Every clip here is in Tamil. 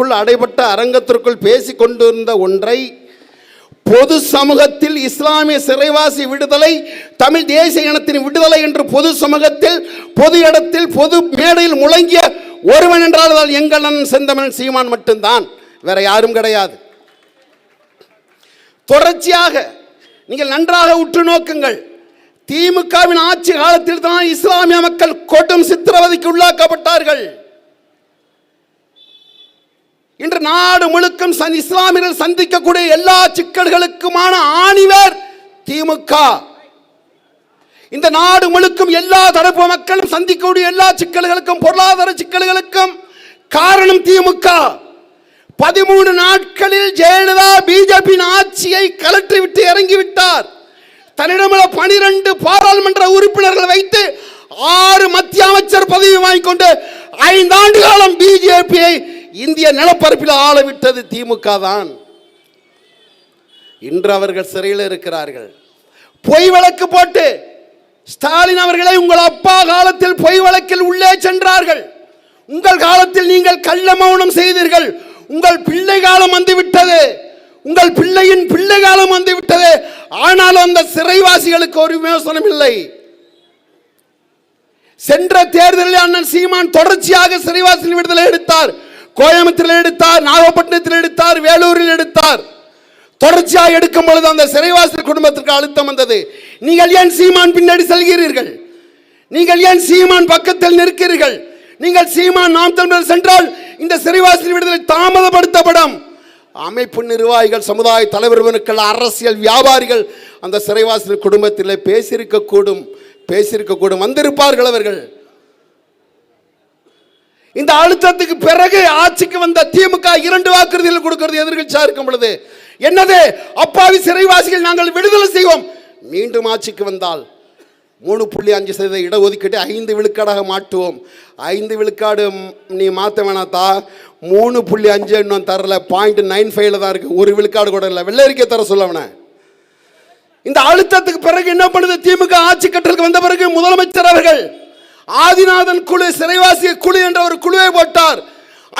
தனக்குள் அடைபட்ட அரங்கத்திற்குள் பேசிக் கொண்டிருந்த ஒன்றை பொது சமூகத்தில் இஸ்லாமிய சிறைவாசி விடுதலை தமிழ் தேசிய இனத்தின் விடுதலை என்று பொது சமூகத்தில் பொது இடத்தில் பொது மேடையில் முழங்கிய ஒருவன் என்றால் அது எங்கள் அண்ணன் சீமான் மட்டும்தான். வேற யாரும் கிடையாது. தொடர்ச்சியாக நீங்கள் நன்றாக உற்று நோக்குங்கள். திமுகவின் ஆட்சி காலத்தில் தான் இஸ்லாமிய மக்கள் கொடும் சித்திரவதைக்கு உள்ளாக்கப்பட்டார்கள். இன்று நாடு முழுக்கும் சன் இஸ்லாமியர்கள் சந்திக்கக்கூடிய எல்லா சிக்கல்களுக்குமான ஆணிவர் திமுக. இந்த நாடு முழுக்கும் எல்லா தரப்பு மக்களும் சந்திக்கக்கூடிய எல்லா சிக்கல்களுக்கும் பொருளாதார சிக்கல்களுக்கும் காரணம் திமுக. பதிமூணு நாட்களில் ஜெயலலிதா பிஜேபியின் ஆட்சியை கலற்றிவிட்டு இறங்கிவிட்டார். தன்னிடமுள்ள பனிரெண்டு பாராளுமன்ற உறுப்பினர்கள் வைத்து ஆறு மத்திய அமைச்சர் பதவி வாங்கிக் கொண்டு ஐந்தாண்டு காலம் பிஜேபியை இந்திய நிலப்பரப்பில் ஆள விட்டது திமுக தான். இன்று அவர்கள் சிறையில் இருக்கிறார்கள். பொய் வழக்கு போட்டு ஸ்டாலின் அவர்களை உங்கள் அப்பா காலத்தில் பொய் வழக்கில் உள்ளே சென்றார்கள். உங்கள் காலத்தில் நீங்கள் கள்ள மௌனம் செய்தீர்கள். உங்கள் பிள்ளை காலம் வந்துவிட்டது உங்கள் பிள்ளையின் பிள்ளை காலம் வந்துவிட்டது ஆனாலும் அந்த சிறைவாசிகளுக்கு ஒரு விமோசனம் இல்லை. சென்ற தேர்தலில் அண்ணன் சீமான் தொடர்ச்சியாக சிறைவாசி விடுதலை எடுத்தார். கோயம்புத்தூரில் எடுத்தார் நாகப்பட்டினத்தில் எடுத்தார் வேலூரில் எடுத்தார். தொடர்ச்சியாக எடுக்கும் பொழுது அந்த சிறைவாசி குடும்பத்திற்கு அழுத்தம் வந்தது. நீங்கள் ஏன் சீமான் பின்னாடி செல்கிறீர்கள்? நீங்கள் ஏன் சீமான் பக்கத்தில் நிற்கிறீர்கள்? நீங்கள் சீமான் நாம் தமிழர் சென்றால் இந்த சிறைவாசி விடுதலை தாமதப்படுத்தப்படும். அமைப்பு நிர்வாகிகள் சமுதாய தலைவர்களுக்கள் அரசியல் வியாபாரிகள் அந்த சிறைவாசி குடும்பத்தில் பேசியிருக்கக்கூடும் பேசியிருக்கக்கூடும். வந்திருப்பார்கள் அவர்கள். இந்த அழுத்தத்துக்கு பிறகு ஆட்சிக்கு வந்த திமுக இரண்டு வாக்குறுதிகள் கொடுக்கிறது எதிர்கட்சியா இருக்கும் பொழுது என்னது? அப்பாவி சிறைவாசிகள் நாங்கள் விடுதலை செய்வோம். மீண்டும் ஆட்சிக்கு வந்தால் மூணு புள்ளி அஞ்சு சதவீத இடஒதுக்கீட்டை ஐந்து விழுக்காடாக மாட்டுவோம் ஐந்து விழுக்காடு நீ மாற்ற வேணாத்தா? மூணு புள்ளி அஞ்சு இன்னும் தரல. பாயிண்ட் நைன் ஃபைவ்ல தான் இருக்கு. ஒரு விழுக்காடு கூட இல்லை. வெள்ளரிக்கை தர சொல்லவன இந்த அழுத்தத்துக்கு பிறகு என்ன பண்ணுது? திமுக ஆட்சி கட்டலுக்கு வந்த பிறகு முதலமைச்சர் அவர்கள் ஆதிநாதன் குழு சிறைவாசிய குழு என்ற ஒரு குழுவை போட்டார்.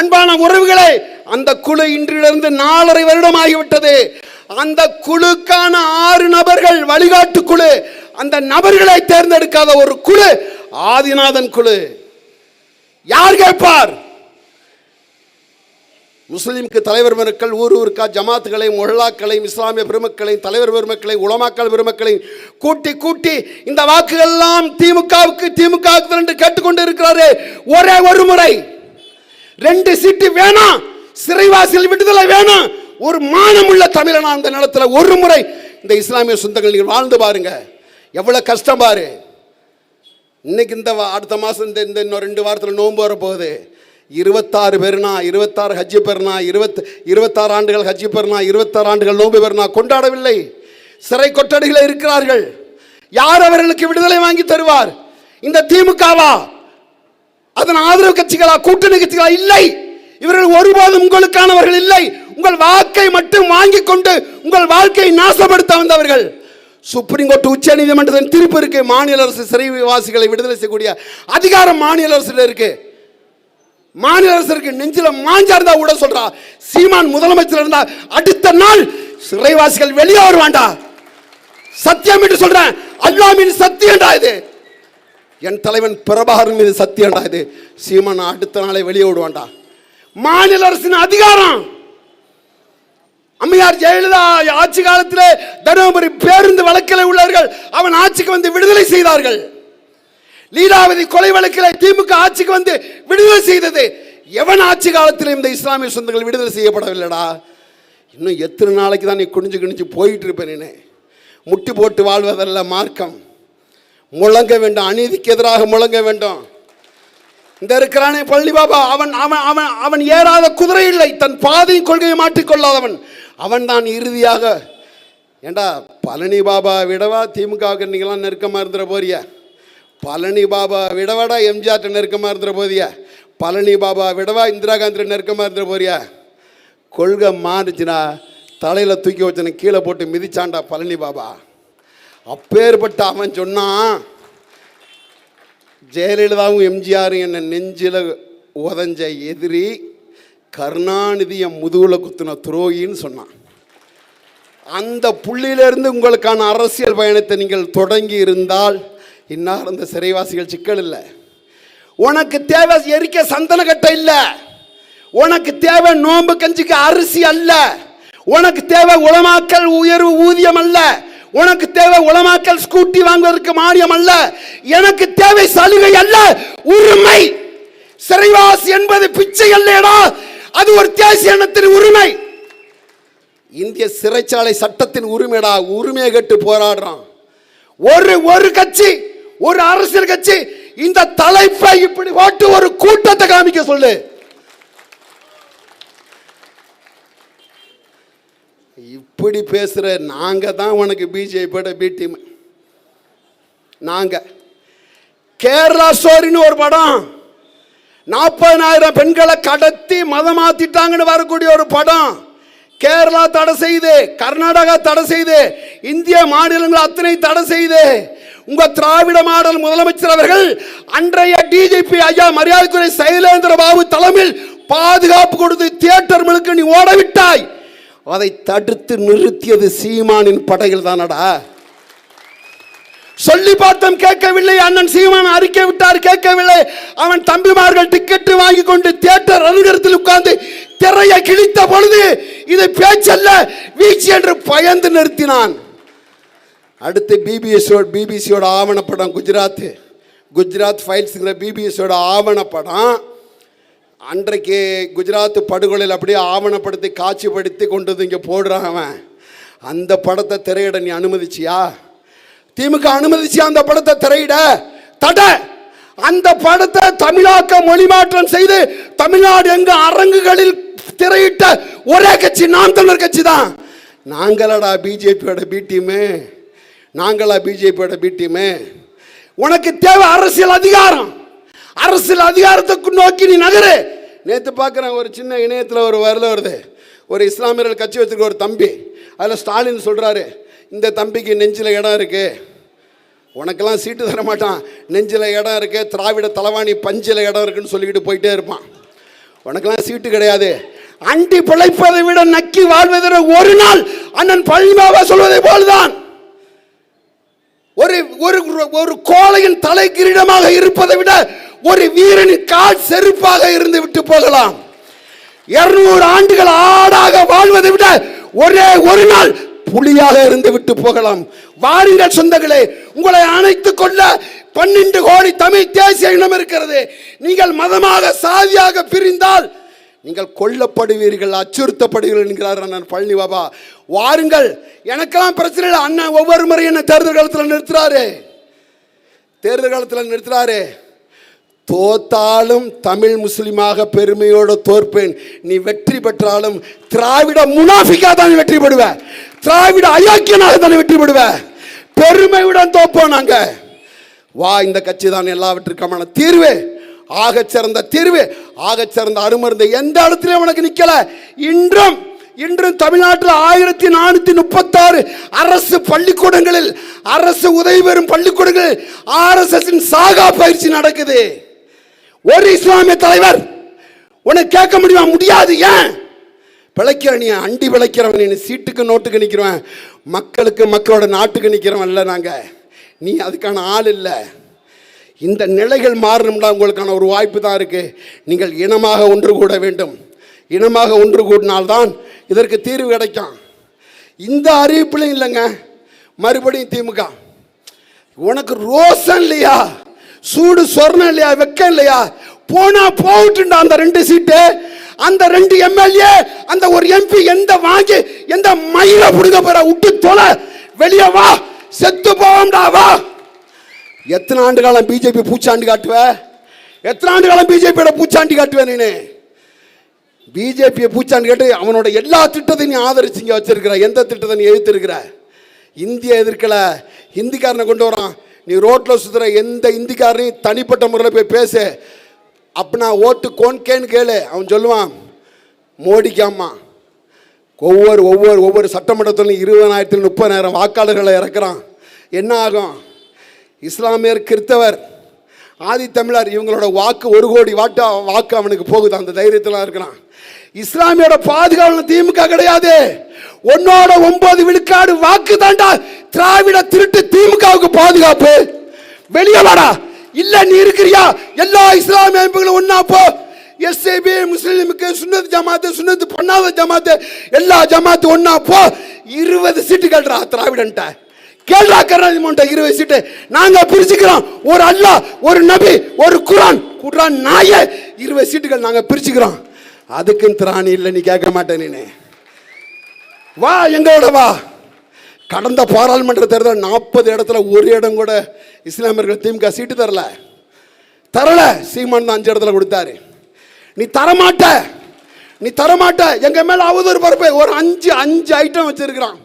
அன்பான உறவுகளே அந்த குழு இன்றிலிருந்து நாலரை வருடம் ஆகிவிட்டது அந்த குழுக்கான ஆறு நபர்கள் வழிகாட்டு குழு. அந்த நபர்களை தேர்ந்தெடுக்காத ஒரு குழு ஆதிநாதன் குழு. யார் கேட்பார்? முஸ்லீமுக்கு தலைவர் பெருமக்கள் ஊர் ஊருக்கா ஜமாத்துகளையும் மொஹல்லாக்களையும் இஸ்லாமிய பெருமக்களையும் தலைவர் பெருமக்களை உளமாக்கள் பெருமக்களையும் கூட்டி கூட்டி இந்த வாக்குகள்லாம் திமுகவுக்கு திமுகவுக்கு என்று கேட்டுக்கொண்டு இருக்கிறாரு ஒரே ஒரு முறை. ரெண்டு சீட்டு வேணாம் சிறைவாசிகள் விடுதலை வேணும் ஒரு மானமுள்ள தமிழனா அந்த நிலத்தில் ஒரு முறை. இந்த இஸ்லாமிய சொந்தங்கள் நீங்கள் வாழ்ந்து பாருங்க. எவ்வளோ கஷ்டம் பாரு. இன்னைக்கு இந்த வா- அடுத்த மாதம் இந்த இந்த இன்னும் ரெண்டு வாரத்தில் நோன்பு வர போகுது இருபத்தாறு பெருனா இருபத்தாறு ஹஜ்ஜி பெருனா இருபத் இருபத்தாறு ஆண்டுகள் ஹஜ்ஜி பெருனா இருபத்தாறு ஆண்டுகள் நோம்பு பெருனா கொண்டாடவில்லை. சிறை கொட்டடிகளில் இருக்கிறார்கள். யார் அவர்களுக்கு விடுதலை வாங்கி தருவார்? இந்த திமுகவா? அதன் ஆதரவு கட்சிகளா? கூட்டணி கட்சிகளா? இல்லை. இவர்கள் ஒருபோதும் உங்களுக்கானவர்கள் இல்லை. உங்கள் வாக்கை மட்டும் வாங்கி கொண்டு உங்கள் வாழ்க்கையை நாசப்படுத்த வந்தவர்கள். சுப்ரீம் கோர்ட் உச்ச நீதிமன்றத்தின் தீர்ப்பு இருக்கு. மாநில அரசு சிறைவாசிகளை விடுதலை செய்யக்கூடிய அதிகாரம் மாநில அரசு இருக்கு. மாநில அரசருக்கு நெஞ்சில மாஞ்சா இருந்தா கூட சொல்றா. சீமான் முதலமைச்சர் இருந்தா அடுத்த நாள் சிறைவாசிகள் வெளியே வருவாண்டா சத்தியம் என்று சொல்றேன். அல்லாமின் மீது சத்தியம்டா இது. என் தலைவன் பிரபாகரன் மீது சத்தியம்டா இது. சீமான் அடுத்த நாளை வெளியே விடுவான்டா மாநில அரசின் அதிகாரம். அம்மையார் ஜெயலலிதா ஆட்சி காலத்திலே தருமபுரி பேருந்து வழக்கில் உள்ளவர்கள் அவன் ஆட்சிக்கு வந்து விடுதலை செய்தார்கள். லீலாவதி கொலை வழக்கில் திமுக ஆட்சிக்கு வந்து விடுதலை செய்தது. எவன் ஆட்சி காலத்தில் இந்த இஸ்லாமிய சொந்தங்கள் விடுதலை செய்யப்படவில்லைடா? இன்னும் எத்தனை நாளைக்கு தான் நீ குனிஞ்சு குனிஞ்சு போயிட்டு இருப்பேன் முட்டி போட்டு வாழ்வதல்ல மார்க்கம். முழங்க வேண்டும் அநீதிக்கு எதிராக முழங்க வேண்டும். இந்த இருக்கிறானே பள்ளி பாபா. அவன் அவன் அவன் அவன் ஏறாத குதிரை இல்லை. தன் பாதையும் கொள்கையை மாற்றிக்கொள்ளாதவன். அவன் தான் இறுதியாக ஏண்டா பழனி பாபா விடவா? திமுகவுக்கு நீங்களாம் நெருக்கமாக இருந்துட போறியா. பழனி பாபா விடவாடா எம்ஜிஆர் நெருக்கமாக இருந்துற போதியா? பழனி பாபா விடவா இந்திரா காந்தி நெருக்கமாக இருந்துற போறியா கொள்கை மாறுச்சுன்னா தலையில் தூக்கி வச்சனை கீழே போட்டு மிதிச்சாண்டா பழனி பாபா. அப்பேற்பட்ட அவன் சொன்னான் ஜெயலலிதாவும் எம்ஜிஆரும் என்னை நெஞ்சில் உதஞ்ச எதிரி கருணாநிதியம் முதுகில் குத்துன துரோகின்னு சொன்னான். அந்த புள்ளியிலிருந்து உங்களுக்கான அரசியல் பயணத்தை நீங்கள் தொடங்கி இருந்தால் இன்னார் அந்த சிறைவாசிகள் சிக்கல் இல்லை. உனக்கு தேவை எரிக்க சந்தன கட்டை இல்லை. உனக்கு தேவை நோன்பு கஞ்சிக்கு அரிசி அல்ல. உனக்கு தேவை உளமாக்கல் உயர்வு ஊதியம் அல்ல. உனக்கு தேவை உளமாக்கல் ஸ்கூட்டி வாங்குவதற்கு மானியம் அல்ல. எனக்கு தேவை சலுகை அல்ல. உரிமை. சிறைவாசி என்பது பிச்சை அல்லடா அது ஒரு தேசிய இனத்தின் உரிமை. இந்திய சிறைச்சாலை சட்டத்தின் உரிமைடா. உரிமையை கேட்டு போராடுறான். ஒரு ஒரு கட்சி ஒரு அரசியல் கட்சி இந்த தலைப்பை இப்படி போட்டு ஒரு கூட்டத்தை காமிக்க சொல்லு. இப்படி பேசுற நாங்க தான் உனக்கு பிஜேபியோட பி டீம் நாங்க. கேரளா ஸ்டோரின்னு ஒரு படம். நாற்பதனாயிரம் பெண்களை கடத்தி மதம் மாற்றிட்டாங்கன்னு வரக்கூடிய ஒரு படம். கேரளா தடை செய்து கர்நாடகா தடை செய்து இந்திய மாநிலங்கள் அத்தனை தடை செய்து உங்க திராவிட மாடல் முதலமைச்சர் அவர்கள் அன்றைய டிஜிபி ஐயா மரியாதைக்குறை சைலேந்திர பாபு தலைமையில் பாதுகாப்பு கொடுத்து தியேட்டர் முழுக்க நீ ஓடவிட்டாய் அதை தடுத்து நிறுத்தியது சீமானின் படைகள் தானடா. சொல்லி பார்த்தோம் கேட்கவில்லை அண்ணன் சீமான் அறிக்கை விட்டார் கேட்கவில்லை. அவன் தம்பிமார்கள் டிக்கெட் வாங்கி கொண்டு தியேட்டர் அருகரத்தில் உட்கார்ந்து திரையை கிழித்த பொழுது இது பேச்சல்ல வீச்சு என்று பயந்து நிறுத்தினான். அடுத்து பிபிஎஸோட பிபிசியோட ஆவணப்படம் குஜராத் குஜராத் ஃபைல்ஸுங்கிற பிபிஎஸோட ஆவணப்படம் அன்றைக்கு குஜராத் படுகொலையில் அப்படியே ஆவணப்படுத்தி காட்சிப்படுத்தி கொண்டு வந்து இங்கே போடுறான் அவன். அந்த படத்தை திரையிட நீ அனுமதிச்சியா? திமுக அனுமதிச்சியா அந்த படத்தை திரையிட? தட! அந்த படத்தை தமிழாக்க மொழி மாற்றம் செய்து தமிழ்நாடு எங்க அரங்குகளில் திரையிட்ட ஒரே கட்சி நாம் தமிழர் கட்சி தான். நாங்களடா பிஜேபியோட பி டீமு நாங்களா பிஜேபியோட பி டீமு உனக்கு தேவை அரசியல் அதிகாரம். அரசியல் அதிகாரத்துக்கு நோக்கி நீ நகரு. நேற்று பார்க்குறேன் ஒரு சின்ன இணையத்தில் ஒரு வரல வருது. ஒரு இஸ்லாமியர்கள் கட்சி வச்சுருக்க ஒரு தம்பி. அதில் ஸ்டாலின் சொல்கிறாரு இந்த தம்பிக்கு நெஞ்சில் இடம் இருக்குது உனக்கெல்லாம் சீட்டு தர மாட்டான். நெஞ்சில் இடம் இருக்குது திராவிட தலைவாணி பஞ்சில் இடம் இருக்குன்னு சொல்லிக்கிட்டு போயிட்டே இருப்பான். உனக்கெல்லாம் சீட்டு கிடையாது. அண்டி பிழைப்பதை விட நக்கி வாழ்வதை ஒரு நாள் அண்ணன் பழனிபாபா சொல்வதை போல்தான். ஒரு ஒரு ஒரு கோலையின் தலை கிரீடமாக இருப்பதை விட ஒரு வீரனின் கால் செருப்பாக இருந்து விட்டு போகலாம். இருநூறு ஆண்டுகள் ஆடாக வாழ்வதை விட ஒரே ஒரு நாள் புலியாக இருந்து விட்டு போகலாம். வாருங்கள் சொந்தங்களே உங்களை அணைத்துக் கொள்ள பன்னெண்டு கோடி தமிழ் தேசிய இனம் இருக்கிறது. நீங்கள் மதமாக சாதியாக பிரிந்தால் நீங்கள் கொல்லப்படுவீர்கள் அச்சுறுத்தப்படுவீர்கள் என்கிறார் அண்ணன் பழனி பாபா. வாருங்கள். எனக்கெல்லாம் பிரச்சனை இல்லை. அண்ணன் ஒவ்வொரு முறையும் என்ன தேர்தல் காலத்தில் நிறுத்துறாரு. தேர்தல் காலத்தில் நிறுத்துறாரு. தோத்தாலும் தமிழ் முஸ்லீமாக பெருமையோடு தோற்பேன். நீ வெற்றி பெற்றாலும் திராவிட முனாஃபிக்காக தான் வெற்றி பெறுவ. திராவிட அயோக்கியனாக தான் வெற்றி பெறுவ. பெருமையுடன் தோப்போம் நாங்கள் வா இந்த கட்சி தான் எல்லாவற்றுக்கான தீர்வு. ஆகச்சிறந்த தீர்வு ஆகச்சிறந்த அருமருந்து எந்த இடத்துலயும் உனக்கு நிற்கல இன்றும் இன்றும் தமிழ்நாட்டில் ஆயிரத்தி நானூத்தி முப்பத்தாறு அரசு பள்ளிக்கூடங்களில் அரசு உதவி பெறும் பள்ளிக்கூடங்களில் ஆர்எஸ்எஸ் சாகா பயிற்சி நடக்குது. ஒரு இஸ்லாமிய தலைவர் உனக்கு கேட்க முடியுமா? முடியாது ஏன்? பிழைக்கிற நீ அண்டி பிழைக்கிறவன் நீ சீட்டுக்கு நோட்டுக்கு நிற்கிறவன் மக்களுக்கு மக்களோட நாட்டுக்கு நிற்கிறவன் இல்லை நாங்கள் நீ அதுக்கான ஆள் இல்லை. இந்த நிலைகள் மாறணும்னா உங்களுக்கான ஒரு வாய்ப்பு தான் இருக்குது நீங்கள் இனமாக ஒன்று கூட வேண்டும். இனமாக ஒன்று கூடினால்தான் இதற்கு தீர்வு கிடைக்கும். இந்த அறிவிப்புலையும் இல்லைங்க. மறுபடியும் திமுக. உனக்கு ரோசம் இல்லையா? சூடு சொர்ணம் இல்லையா? வெக்கம் இல்லையா? போனா போகட்டுண்டா அந்த ரெண்டு சீட்டு. அந்த ரெண்டு எம்எல்ஏ அந்த ஒரு எம்பி எந்த வாங்கி எந்த மயில புடுங்க போற விட்டு தொலை வெளியே வா செத்து போவோம்டா வா. எத்தனை ஆண்டு காலம் பிஜேபி பூச்சாண்டு காட்டுவ? எத்தனை ஆண்டு காலம் பிஜேபியோட பூச்சாண்டி காட்டுவ நீ பிஜேபியை பூச்சாண்டி கேட்டு அவனோட எல்லா திட்டத்தையும் நீ ஆதரிச்சு இங்கே வச்சிருக்கிற. எந்த திட்டத்தை நீ எழுத்திருக்கிற இந்திய எதிர்க்கல. ஹிந்திக்காரனை கொண்டு வரான். நீ ரோட்டில் சுற்றுற எந்த இந்திக்காரனையும் தனிப்பட்ட முறையில் போய் பேசு. அப்படின்னா ஓட்டு கோன்கேன்னு கேளு. அவன் சொல்லுவான் மோடிக்காமா ஒவ்வொரு ஒவ்வொரு ஒவ்வொரு சட்டமன்றத்திலும் இருபதாயிரத்தில் முப்பதாயிரம் வாக்காளர்களை இறக்குறான். என்ன ஆகும்? இஸ்லாமியர் கிறித்தவர் ஆதித்தமிழர் இவங்களோட வாக்கு ஒரு கோடி வாட்டா வாக்கு அவனுக்கு போகுது அந்த தைரியத்தில் இருக்கிறான். இஸ்லாமியோட பாதுகாவல் திமுக கிடையாது. உன்னோட ஒன்பது விழுக்காடு வாக்கு தாண்டா திராவிட திருட்டு திமுகவுக்கு பாதுகாப்பு. வெளியே வாடா. இல்ல நீ இருக்கிறியா? எல்லா இஸ்லாமிய அமைப்புகளும் ஒன்னா போ. எஸ்ஏபி முஸ்லீமுக்கு சுன்னத் ஜமாத்து சுன்னத் பண்ணாத ஜமாத்து எல்லா ஜமாத்து ஒன்னா போ. இருபது சீட்டு கட்டுறா திராவிடன்ட்ட. கேள்றா கருணாநிதி இருபது சீட்டு. நாங்க பிரிச்சுக்கிறோம். ஒரு அல்லாஹ் ஒரு நபி ஒரு குரான். குரான் நாய இருபது சீட்டுகள் நாங்க பிரிச்சுக்கிறோம். அதுக்கும் திராணி இல்லை நீ கேட்க மாட்டேன் நீனு. வா எங்களோட வா. கடந்த பாராளுமன்ற தேர்தல் நாற்பது இடத்துல ஒரு இடம் கூட இஸ்லாமியர்கள் திமுக சீட்டு தரல. தரல. சீமான் தான் அஞ்சு இடத்துல கொடுத்தாரு. நீ தரமாட்ட. நீ தரமாட்ட. எங்க மேல அவதூறு பரப்பு. ஒரு அஞ்சு அஞ்சு ஐட்டம் வச்சிருக்கிறான்.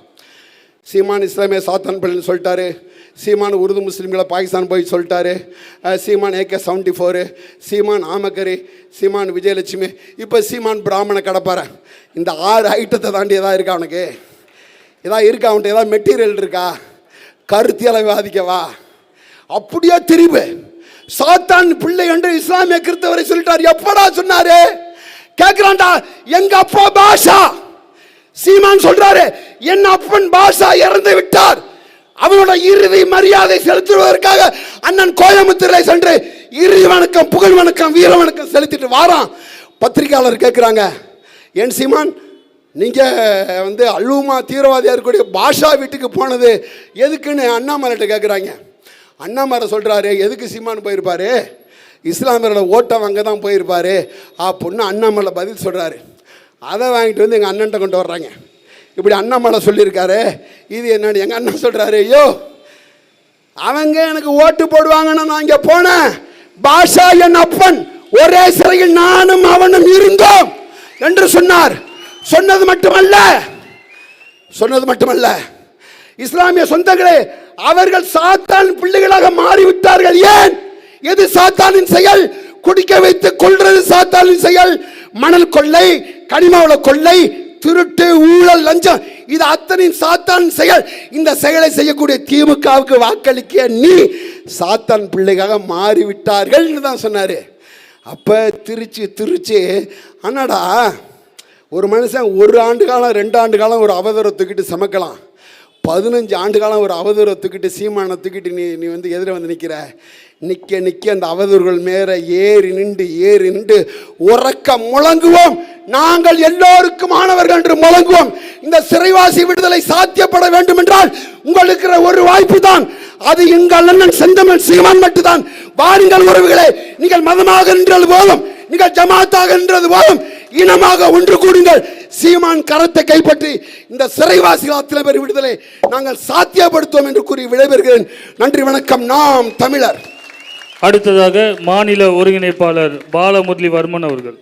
சீமான் இஸ்லாமிய சாத்தான் பள்ளின்னு சொல்லிட்டாரு. சீமான் உருது முஸ்லீம்களை பாகிஸ்தான் போய் சொல்லிட்டாரு. Seeman AK seventy four Seeman ஆமக்கரி Seeman Vijayalakshmi. இப்போ சீமான் பிராமண கடப்பார இந்த ஆறு ஐட்டத்தை தாண்டி எதாவது இருக்கா அவனுக்கு எதாவது இருக்கா? அவன்கிட்ட ஏதாவது மெட்டீரியல் இருக்கா? கருத்தியலை வாதிக்கவா அப்படியே திரிவு சாத்தான் பிள்ளை என்று இஸ்லாமிய கிறிஸ்தவரை சொல்லிட்டார். எப்படா சொன்னாரு? கேட்கிறான்டா எங்க அப்பா பாஷா. சீமான் சொல்றாரு என் அப்பன் பாஷா இறந்து விட்டார். அவனோட இறுதி மரியாதை செலுத்துவதற்காக அண்ணன் கோயம்புத்தூரில் சென்று இறுதி வணக்கம் புகழ் வணக்கம் வீர வணக்கம் செலுத்திட்டு வாரான். பத்திரிகையாளர் கேட்குறாங்க என் சீமான் நீங்க வந்து அல்லுமா தீவிரவாதியாக இருக்கக்கூடிய பாஷா வீட்டுக்கு போனது எதுக்குன்னு அண்ணாமலைகிட்ட கேட்குறாங்க அண்ணாமலை சொல்றாரு எதுக்கு சீமான் போயிருப்பாரு? இஸ்லாமியரோட ஓட்டம் அங்கே தான் போயிருப்பாரு. ஆ பொண்ணு அண்ணாமலை பதில் சொல்றாரு. அதை வாங்கிட்டு வந்து எங்கள் அண்ணன்ட்ட கொண்டு வர்றாங்க. இப்படி அண்ணாமலை சொல்லியிருக்காரு. இது என்னன்னு எங்கள் அண்ணன் சொல்கிறாரு ஐயோ அவங்க எனக்கு ஓட்டு போடுவாங்கன்னு நான் இங்கே போனேன். பாஷா என் அப்பன். ஒரே சிறையில் நானும் அவனும் இருந்தோம். என்று சொன்னார். சொன்னது மட்டுமல்ல. சொன்னது மட்டுமல்ல. இஸ்லாமிய சொந்தங்களே அவர்கள் சாத்தான் பிள்ளைகளாக மாறிவிட்டார்கள். ஏன்? எது சாத்தானின் செயல்? குடிக்க வைத்து கொள்றது சாத்தானின் செயல். மணல் கொள்ளை கனிமாவில் கொள்ளை திருட்டு ஊழல் லஞ்சம். இது அத்தனையும் சாத்தான் செயல். இந்த செயலை செய்யக்கூடிய திமுகவுக்கு வாக்களிக்க நீ சாத்தான் பிள்ளைக்காக மாறிவிட்டார்கள்னு தான் சொன்னார். அப்போ திருச்சி திருச்சி அண்ணாடா ஒரு மனுஷன் ஒரு ஆண்டு காலம் ரெண்டு ஆண்டு காலம் ஒரு அவதூறை தூக்கிட்டு சமைக்கலாம். பதினஞ்சு ஆண்டு காலம் ஒரு அவதூறை தூக்கிட்டு சீமானை தூக்கிட்டு நீ நீ வந்து எதிர வந்து நிற்கிற நிற்க நிற்க அந்த அவதூறுகள் மேலே ஏறி நின்று ஏறி நின்று உறக்க முழங்குவோம். நாங்கள் எல்லோருக்கும் மாணவர்கள் என்று முழங்குவோம். இந்த சிறைவாசி விடுதலை சாத்தியப்பட வேண்டும் என்றால் உங்களுக்கு ஒரு வாய்ப்பு தான். அது எங்கள் அண்ணன் செந்தமிழ் சீமான் மட்டும்தான். வாருங்கள் உறவுகளே நீங்கள் மதமாக என்றது போதும். நீங்கள் ஜமாத்தாக என்றது போதும். இனமாக ஒன்று கூடுங்கள். சீமான் கரத்தை கைப்பற்றி இந்த சிறைவாசிகள் அத்தனை பேர் விடுதலை நாங்கள் சாத்தியப்படுத்துவோம் என்று கூறி விடைபெறுகிறேன். நன்றி வணக்கம். நாம் தமிழர். அடுத்ததாக மாநில ஒருங்கிணைப்பாளர் பாலமுரளி வர்மன் அவர்கள்.